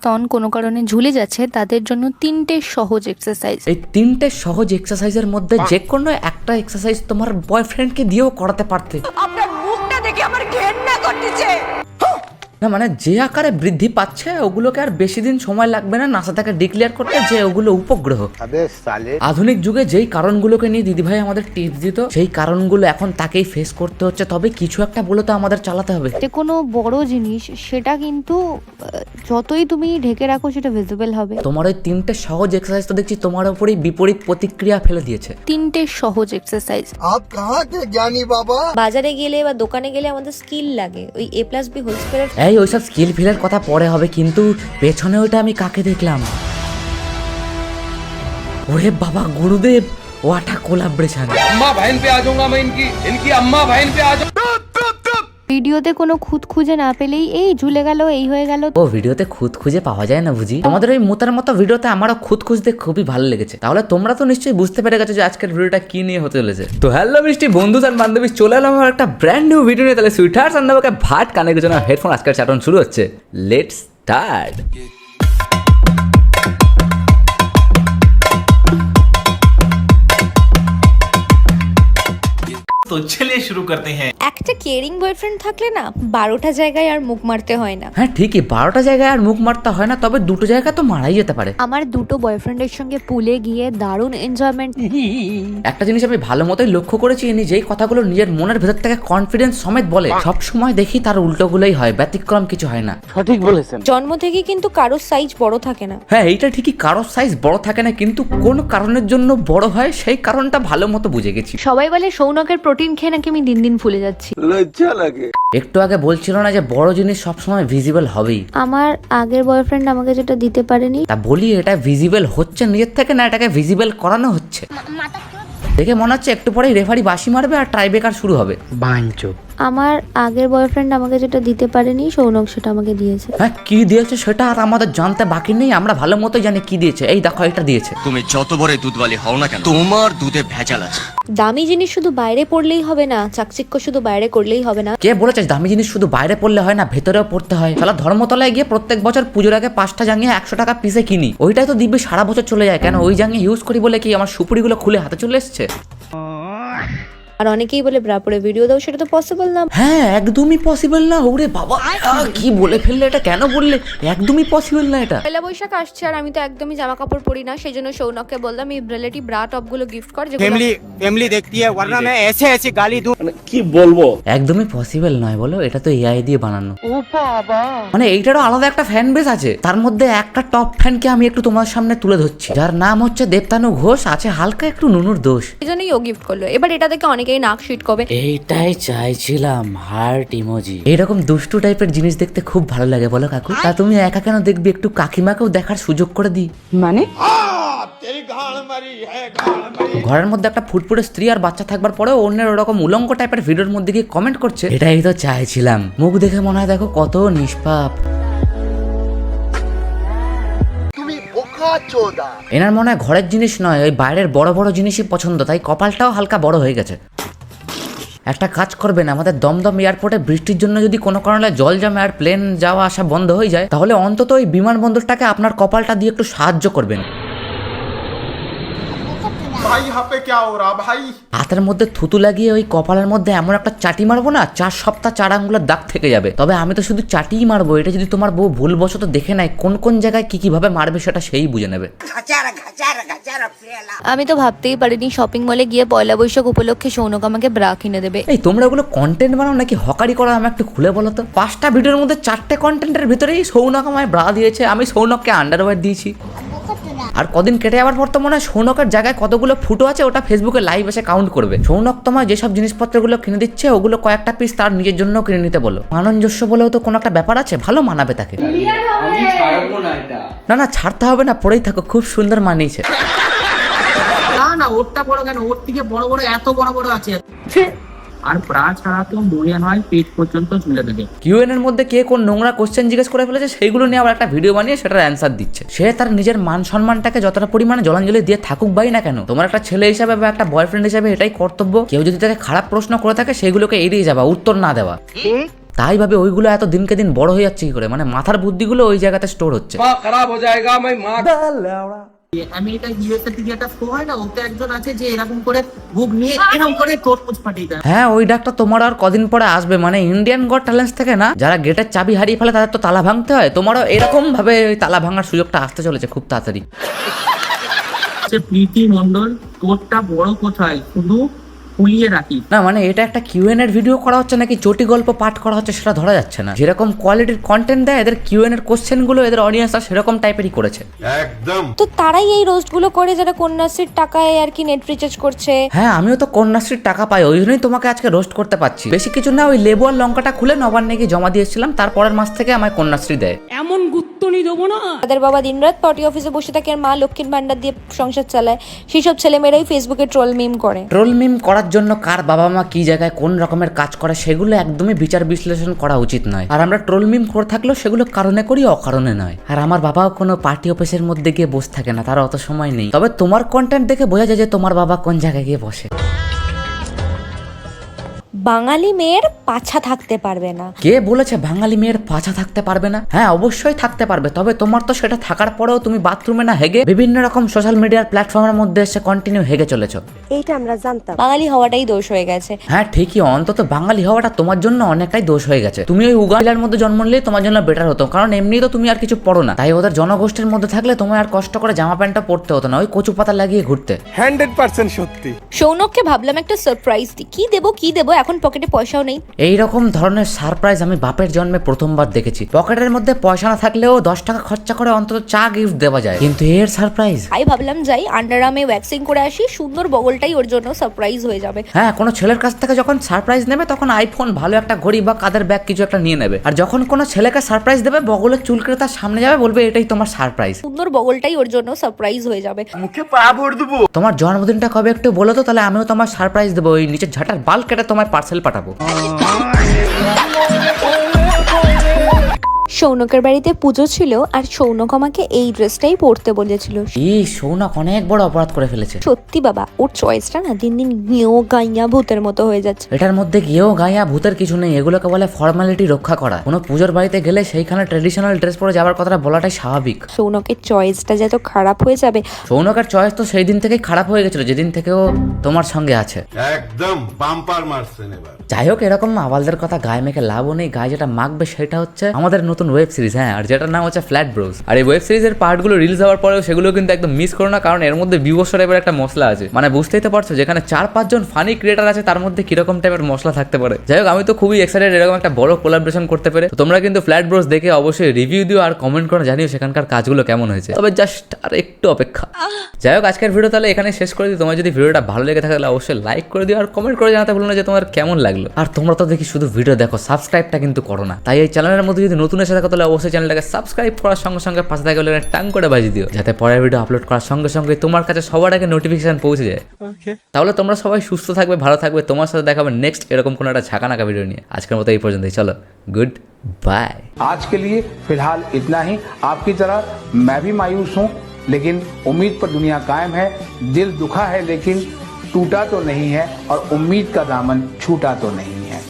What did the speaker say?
স্তন কোনো কারণে ঝুলে যাচ্ছে তাদের জন্য তিনটে সহজ এক্সারসাইজ এই তিনটে সহজ এক্সারসাইজের মধ্যে যে কোনো একটা এক্সারসাইজ তোমার বয়ফ্রেন্ডকে দিয়েও করাতে পারতে। মানে যে আকারে বৃদ্ধি পাচ্ছে ওগুলোকে আর বেশি দিন সময় লাগবে না। নাসা তাকে ডিক্লেয়ার করতে যে ওগুলো উপগ্রহ। আধুনিক যুগে যেই কারণগুলোকে নিয়ে দিদিভাই আমাদের টিপস দিত সেই কারণগুলো এখন তাকেই ফেস করতে হচ্ছে। তবে কিছু একটা বলে তো আমাদের চালাতে হবে। যে কোনো বড় জিনিস সেটা কিন্তু যতই তুমি ঢেকে রাখো সেটা ভিজিবল হবে। তোমার ওই তিনটে সহজ এক্সারসাইজ তো দেখছি তোমার উপরেই বিপরীত প্রতিক্রিয়া ফেলে দিয়েছে। তিনটে সহজ এক্সারসাইজ আপ কাহা জানি বাবা? বাজারে গেলে বা দোকানে গেলে আমাদের স্কিল লাগে। ওই a plus b whole square এই ওইসব স্কিল ফিলের কথা পরে হবে কিন্তু পেছনে ওইটা আমি কাকে দেখলাম ওরে বাবা গুরুদেব ওয়াটা কোলাব্রেশন अम्मा बहन पे आ जाऊंगा मैं इनकी इनकी अम्मा बहन पे आ जाऊंगा ভিডিওতে কোনো খুঁত খুঁজে না পেলেই এই ঝুলে গেল, এই হয়ে গেল। ও, ভিডিওতে খুঁত খুঁজে পাওয়া যায় না বুঝি? তোমাদের ওই মোতার মতো ভিডিওতে আমারও খুঁত খুঁজতে খুবই ভালো লেগেছে। তাহলে তোমরা তো নিশ্চয়ই বুঝতে পেরে গেছো যে আজকের ভিডিওটা কি নিয়ে হতে চলেছে। তো হ্যালো মিষ্টি বন্ধু আর বান্ধবী, চলে এলাম আমার একটা ব্র্যান্ড নিউ ভিডিও নিয়ে। তাহলে সুইটার সান্দাবাকে ভাট কানে জন্য হেডফোন আজকের চাটন শুরু হচ্ছে। লেটস স্টার্ট তো চলে শুরু করতে হ্যাঁ। একটা কেয়ারিং বয়ফ্রেন্ড থাকলে না বারোটা জায়গায় আর মুখ মারতে হয় না। হ্যাঁ ঠিকই বারোটা জায়গায় আর মুখ মারতে হয় না তবে দুটো জায়গা তো মারাই যেতে পারে। আমার দুটো বয়ফ্রেন্ডের সঙ্গে পুলে গিয়ে দারুণ এনজয়মেন্ট একটা জিনিস আমি ভালো মতোই লক্ষ্য করেছি ইনি যেই কথাগুলো নিজের মনের ভেতর থেকে কনফিডেন্স সমেত বলে সব সময় দেখি তার উল্টোগুলোই হয় ব্যতিক্রম কিছু হয় না। সঠিক বলেছেন। জন্ম থেকে কিন্তু কারোর সাইজ বড় থাকে না। হ্যাঁ এইটা ঠিকই কারোর সাইজ বড় থাকে না কিন্তু কোন কারণের জন্য বড় হয় সেই কারণটা ভালো মতো বুঝে গেছি। সবাই বলে সৌনকের প্রোটিন খেয়ে নাকি আমি দিন দিন ফুলে যাচ্ছি। লজ্জা লাগে। একটু আগে বলছিল না যে বড় জিনিস সবসময় ভিজিবল হবেই। আমার আগের বয়ফ্রেন্ড আমাকে যেটা দিতে পারেনি। তা বলি এটা ভিজিবল হচ্ছে নিজের থেকে না এটাকে ভিজিবল করানো হচ্ছে? দেখে মনে হচ্ছে একটু পরেই রেফারি বাসি মারবে আর ট্রাইবেকার শুরু হবে। আমার আগের বয়ফ্রেন্ড আমাকে যেটা দিতে পারেনি সৌনক সেটা আমাকে দিয়েছে। হ্যাঁ কি দিয়েছে সেটা আর আমাদের জানতে বাকি নেই আমরা ভালো মতো জানি কি দিয়েছে। এই দেখো এটা দিয়েছে। তুমি যত বড় দুধওয়ালি হও না কেন তোমার দুধে ভেজাল আছে। দামি জিনিস শুধু বাইরে পড়লেই হবে না চাকচিক্য শুধু বাইরে করলেই হবে না। কে বলেছে দামি জিনিস শুধু বাইরে পড়লে হয় না ভেতরেও পড়তে হয়? তাহলে ধর্মতলায় গিয়ে প্রত্যেক বছর পুজোর আগে পাঁচটা জাঙ্গিয়ে একশো টাকা পিসে কিনি। ওইটাই তো দিব্যি সারা বছর চলে যায়। কেন ওই জাঙ্গিয়ে ইউজ করি বলে কি আমার সুপুরিগুলো খুলে হাতে চলে এসছে? আর অনেকেই বলে ব্রা পরে ভিডিও দাও সেটা তো পসিবল না হ্যাঁ একদমই পসিবল না ওরে বাবা আহ, কি বলে ফেললে এটা কেন বললে একদমই পসিবল না এটা পয়লা বৈশাখ আসছে আর আমি তো একদমই জামা কাপড় পরি না সেই জন্য সৌনককে বললাম এই রিলেটিভ ব্রা টপ গুলো গিফট কর যেগুলো फैमिली फैमिली देखती है वरना मैं ऐसे ऐसे गाली दूं একদমই পসিবল নয় বলো এটা তো এআই দিয়ে বানানো মানে এইটারও আলাদা একটা ফ্যান বেস আছে তার মধ্যে একটা টপ ফ্যানকে আমি একটু তোমার সামনে তুলে ধরছি যার নাম হচ্ছে দেবতানু ঘোষ আছে হালকা একটু নুনুর দোষ এই জন্যই ও গিফট করলো এবার এটা দেখে অনেকেই নাক শিট করবে। এইটাই চাইছিলাম হার্ট ইমোজি এইরকম দুষ্টু টাইপের জিনিস দেখতে খুব ভালো লাগে বলো কাকু। তা তুমি একা কেন দেখবি? একটু কাকিমাকেও দেখার সুযোগ করে দিই। মানে? ঘরের মধ্যে একটা ফুটফুটে স্ত্রী আর বাচ্চা থাকবার পরেও অন্যের ওরকম উলঙ্গ টাইপের ভিডিওর মধ্যে গিয়ে কমেন্ট করছে। এটাই তো চাইছিলাম। মুখ দেখে মনে হয় দেখো কত নিষ্পাপ। তুমি বোকা চোদা। এনার মনে হয় ঘরের জিনিস নয় ওই বাইরের বড় বড় জিনিসই পছন্দ তাই কপালটাও হালকা বড় হয়ে গেছে। একটা কাজ করবেন, আমাদের দমদম এয়ারপোর্টে বৃষ্টির জন্য যদি কোনো কারণে জল জমে আর প্লেন যাওয়া আসা বন্ধ হয়ে যায়, তাহলে অন্তত ওই বিমানবন্দরটাকে আপনার কপালটা দিয়ে একটু সাহায্য করবেন। ভাই হাপে কে ওরা ভাই? হাতের মধ্যে থুতু লাগিয়ে ওই কপালের মধ্যে এমন একটা চাটি মারবো না চার সপ্তাহ চার আঙ্গুলের দাগ থেকে যাবে। তবে আমি তো শুধু চাটিই মারবো এটা যদি তোমার বউ ভুলবশত দেখে নেয় কোন কোন জায়গায় কি কীভাবে মারবে সেটা সেই বুঝে নেবে। আমি তো ভাবতেই পারিনি শপিং মলে গিয়ে পয়লা বৈশাখ উপলক্ষে সৌনক আমাকে ব্রা কিনে দেবে। এই তোমরা ওগুলো কন্টেন্ট বানাও নাকি হকারি করো আমাকে একটু খুলে বলো তো। পাঁচটা ভিডিওর মধ্যে চারটে কন্টেন্টের ভিতরেই সৌনক আমায় ব্রা দিয়েছে আমি সৌনককে আন্ডারওয়্যার দিয়েছি। আর কদিন কেটে যাওয়ার পর তো মনে হয় সৌনকের জায়গায় কতগুলো ফুটো আছে ওটা ফেসবুকে লাইভ এসে কাউন্ট করবে। সৌনক তোমায় যেসব জিনিসপত্রগুলো কিনে দিচ্ছে ওগুলো কয়েকটা পিস তার নিজের জন্য কিনে নিতে বলো। মানঞ্জস্য বলেও তো কোনো একটা ব্যাপার আছে ভালো মানাবে তাকে। না না ছাড়তে হবে না পড়েই থাকো খুব সুন্দর মানিয়েছে। না না ওরটা বড় কেন? ওর থেকে বড় বড় এত বড় বড় আছে। আর ব্রা ছাড়া তো পেট পর্যন্ত ঝুলে এর মধ্যে কে কোন নোংরা কোশ্চেন জিজ্ঞেস করে ফেলেছে সেইগুলো নিয়ে আবার একটা ভিডিও বানিয়ে সেটার অ্যান্সার দিচ্ছে। সে তার নিজের মান সম্মানটাকে যতটা পরিমাণে জলাঞ্জলি দিয়ে থাকুক বাই না কেন তোমার একটা ছেলে হিসাবে বা একটা বয়ফ্রেন্ড হিসাবে এটাই কর্তব্য। কেউ যদি তাকে খারাপ প্রশ্ন করে থাকে সেগুলোকে এড়িয়ে যাবা উত্তর না দেওয়া। তাই ভাবে ওইগুলো এত দিনকে দিন বড় হয়ে যাচ্ছে কি করে? মানে মাথার বুদ্ধিগুলো ওই জায়গাতে স্টোর হচ্ছে। খারাপ হয়ে আমেরিকা ইউএস একটা হ্যাঁ ওই ডাকটা তোমার আর কদিন পরে আসবে। মানে ইন্ডিয়ান গড ট্যালেন্টস থেকে না যারা গেটের চাবি হারিয়ে ফেলে তাদের তো তালা ভাঙতে হয়। তোমারও এরকম ভাবে ওই তালা ভাঙার সুযোগটা আসতে চলেছে খুব তাড়াতাড়ি। প্রীতি মন্ডল তোরটা বড় কোথায়? শুধু ফুলিয়ে রাখি। না মানে এটা একটা কিউএন এর ভিডিও করা হচ্ছে নাকি চটি গল্প পাঠ করা হচ্ছে সেটা ধরা যাচ্ছে না। যেরকম কোয়ালিটির কন্টেন্ট দেয় এদের কিউএন এর কোশ্চেনগুলো এদের অডিয়েন্সরা সেরকম টাইপেরই করেছে। একদম। তো তারাই এই রোস্টগুলো করে যারা কন্যাশ্রীর টাকায় আর কি নেট রিচার্জ করছে? হ্যাঁ আমিও তো কন্যাশ্রীর টাকা পাই ওই জন্যই তোমাকে আজকে রোস্ট করতে পারছি। বেশি কিছু না ওই লেবু আর লঙ্কাটা খুলে নবান্নে গিয়ে জমা দিয়েছিলাম তারপরের মাস থেকে আমায় কন্যাশ্রী দেয়। এমন গুত্তনি দেবো না। তাদের বাবা দিনরাত পার্টি অফিসে বসে থাকে আর মা লক্ষ্মীর ভান্ডার দিয়ে সংসার চালায়। সেসব ছেলেমেয়েরাই ফেসবুকে ট্রোল মিম করে। ট্রোল মিম করার জন্য কার বাবা মা কি জায়গায় কোন রকমের কাজ করে সেগুলো একদমই বিচার বিশ্লেষণ করা উচিত নয়। আর আমরা ট্রোল মিম করে থাকলেও সেগুলো কারণে করি, অকারণে নয়। আর আমার বাবাও কোনো পার্টি অফিসের মধ্যে গিয়ে বসে থাকে না, তার অত সময় নেই। তবে তোমার কন্টেন্ট দেখে বোঝা যায় যে তোমার বাবা কোন জায়গায় গিয়ে বসে। বাঙালি মেয়ের পাছা থাকতে পারবে না। কে বলেছে বাঙালি মেয়ের পাছা থাকতে পারবে না? হ্যাঁ অবশ্যই থাকতে পারবে তবে তোমার তো সেটা থাকার পরেও তুমি বাথরুমে না হেগে বিভিন্ন রকম সোশ্যাল মিডিয়ার প্ল্যাটফর্মের মধ্যে এসে কন্টিনিউ হেগে চলেছো। এইটা আমরা জানতাম। বাঙালি হওয়াটাই দোষ হয়ে গেছে। হ্যাঁ ঠিকই অন্তত বাঙালি হওয়াটা তোমার জন্য অনেকটাই দোষ হয়ে গেছে। তুমি ওই উগাইলার মধ্যে জন্ম নিলে তোমার জন্য বেটার হতো কারণ এমনি তো তুমি আর কিছু পড়ো না। তাই ওদের জনগোষ্ঠীর মধ্যে থাকলে তোমার আর কষ্ট করে জামা প্যান্টটা পরতে হতো না ওই কচু পাতা লাগিয়ে ঘুরতে। হান্ড্রেড পার্সেন্ট সত্যি। সৌনককে ভাবলাম একটা সারপ্রাইজ কি দেবো কি দেবো? এখন পকেটে পয়সাও নেই। এই রকম ধরনের সারপ্রাইজ আমি বাপের জন্মে প্রথমবার দেখেছি। পকেটের মধ্যে পয়সা না থাকলেও দশ টাকা খরচা করে অন্তত চা গিফট দেওয়া যায়। কিন্তু এর সারপ্রাইজ তাই ভাবলাম যাই আন্ডার আর্মে ওয়্যাক্সিং করে আসি সুন্দর বগলটাই ওর জন্য সারপ্রাইজ হয়ে যাবে। হ্যাঁ কোনো ছেলের কাছ থেকে যখন সারপ্রাইজ নেবে তখন আইফোন ভালো একটা ঘড়ি বা কাদের ব্যাগ কিছু একটা নিয়ে নেবে। আর যখন কোনো ছেলেকে সারপ্রাইজ দেবে বগলের চুল কেটে তার সামনে যাবে বলবে এটাই তোমার সারপ্রাইজ সুন্দর বগলটাই ওর জন্য সারপ্রাইজ হয়ে যাবে। মুখে পা ভর দেবো। তোমার জন্মদিনটা কবে একটু বলো তো তাহলে আমিও তোমার সারপ্রাইজ দেবো। ওই নিচের ঝাঁটার বাল কেটে তোমার পার্সেল পাঠাবো। সৌনকের বাড়িতে পুজো ছিল আর সৌনক আমাকে এই ড্রেসটাই পরতে বলেছিল। এই সৌনক অনেক বড় অপরাধ করে ফেলেছে। সত্যি বাবা ওর চয়েসটা না দিন দিন গিয়েও গাইয়া ভূতের মতো হয়ে যাচ্ছে। এটার মধ্যে গিয়েও গাইয়া ভূতের কিছু নেই এগুলোকে বলে ফর্মালিটি রক্ষা করা। কোনো পুজোর বাড়িতে গেলে সেইখানে ট্রেডিশনাল ড্রেস পরে যাওয়ার কথাটা বলাটাই স্বাভাবিক। সৌনকের চয়েসটা যত খারাপ হয়ে যাবে। সৌনকের চয়েস তো সেই দিন থেকে খারাপ হয়ে গেছিল যেদিন থেকে ও তোমার সঙ্গে আছে। একদম বাম্পার মারছেন এবার। যাই হোক এরকম আওয়ালদের কথা গায়ে মেখে লাভও নেই গায়ে যেটা মাখবে সেটা হচ্ছে আমাদের নতুন ওয়েব সিরিজ হ্যাঁ আর যেটার নাম হচ্ছে ফ্ল্যাট ব্রোস আর এই ওয়েব সিরিজের পার্টগুলো রিলিজ হওয়ার পরেও সেগুলো কিন্তু একদম মিস করো না, কারণ এর মধ্যে বিবস্ব টাইপের একটা মশলা আছে। মানে বুঝতেই তো পারছ, যেখানে চার পাঁচজন ফানি ক্রিয়েটার আছে, তার মধ্যে কীরকম টাইপের মশলা থাকতে পারে। যাই হোক, আমি তো খুবই এক্সাইটেড এরকম একটা বড় কোলাবরেশন করতে পেরে। তোমরা কিন্তু ফ্ল্যাট ব্রোস দেখে অবশ্যই রিভিউ দিও আর কমেন্ট করে, জানিও সেখানকার কাজগুলো কেমন হয়েছে। তবে জাস্ট আর একটু অপেক্ষা। যাই হোক, আজকের ভিডিও তাহলে এখানে শেষ করে দিই। তোমার যদি ভিডিওটা ভালো লেগে থাকে, তাহলে অবশ্যই লাইক করে দিও আর কমেন্ট করে জানাতে ভুলো না যে তোমার কেমন লাগল। আর তোমরা তো দেখি শুধু ভিডিও দেখো সাবস্ক্রাইবটা কিন্তু করো না। তাই এই চ্যানেলের মধ্যে যদি নতুন এসে থাকো তাহলে অবশ্যই চ্যানেলটাকে সাবস্ক্রাইব করার সঙ্গে সঙ্গে পাশে থাকে বলে টাং করে বাজিয়ে দিও যাতে পরের ভিডিও আপলোড করার সঙ্গে সঙ্গে তোমার কাছে সবার আগে নোটিফিকেশন পৌঁছে যায় তাহলে তোমরা সবাই সুস্থ থাকবে ভালো থাকবে তোমার সাথে দেখাবে নেক্সট এরকম কোনো একটা ঝাঁকানাকা ভিডিও নিয়ে আজকের মতো এই পর্যন্তই চলো গুড বাই आज के लिए फिलहाल इतना ही आपकी तरह मैं भी मायूस हूँ लेकिन उम्मीद पर दुनिया कायम है दिल दुखा है लेकिन टूटा तो नहीं है और उम्मीद का दामन छूटा तो नहीं